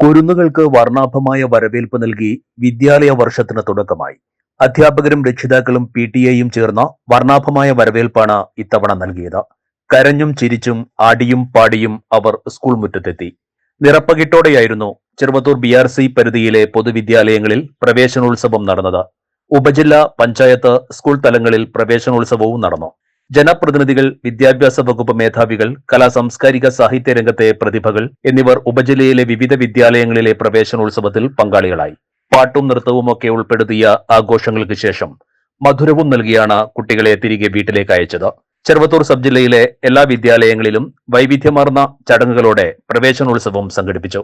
കുരുന്നുകൾക്ക് വർണാഭമായ വരവേൽപ്പ് നൽകി വിദ്യാലയ വർഷത്തിന് തുടക്കമായി. അധ്യാപകരും രക്ഷിതാക്കളും പി ടി എയും ചേർന്ന വർണാഭമായ വരവേൽപ്പാണ് ഇത്തവണ നൽകിയത്. കരഞ്ഞും ചിരിച്ചും ആടിയും പാടിയും അവർ സ്കൂൾ മുറ്റത്തെത്തി. നിറപ്പകിട്ടോടെയായിരുന്നു ചെറുവത്തൂർ ബി ആർ സി പരിധിയിലെ പൊതുവിദ്യാലയങ്ങളിൽ പ്രവേശനോത്സവം നടന്നത്. ഉപജില്ലാ പഞ്ചായത്ത് സ്കൂൾ തലങ്ങളിൽ പ്രവേശനോത്സവവും നടന്നു. ജനപ്രതിനിധികൾ വിദ്യാഭ്യാസ വകുപ്പ് മേധാവികൾ കലാ സാംസ്കാരിക സാഹിത്യ രംഗത്തെ പ്രതിഭകൾ എന്നിവർ ഉപജില്ലയിലെ വിവിധ വിദ്യാലയങ്ങളിലെ പ്രവേശനോത്സവത്തിൽ പങ്കാളികളായി. പാട്ടും നൃത്തവും ഒക്കെ ഉൾപ്പെടുത്തിയ ആഘോഷങ്ങൾക്ക് ശേഷം മധുരവും നൽകിയാണ് കുട്ടികളെ തിരികെ വീട്ടിലേക്ക് അയച്ചത്. ചെറുവത്തൂർ സബ് ജില്ലയിലെ എല്ലാ വിദ്യാലയങ്ങളിലും വൈവിധ്യമാർന്ന ചടങ്ങുകളോടെ പ്രവേശനോത്സവം സംഘടിപ്പിച്ചു.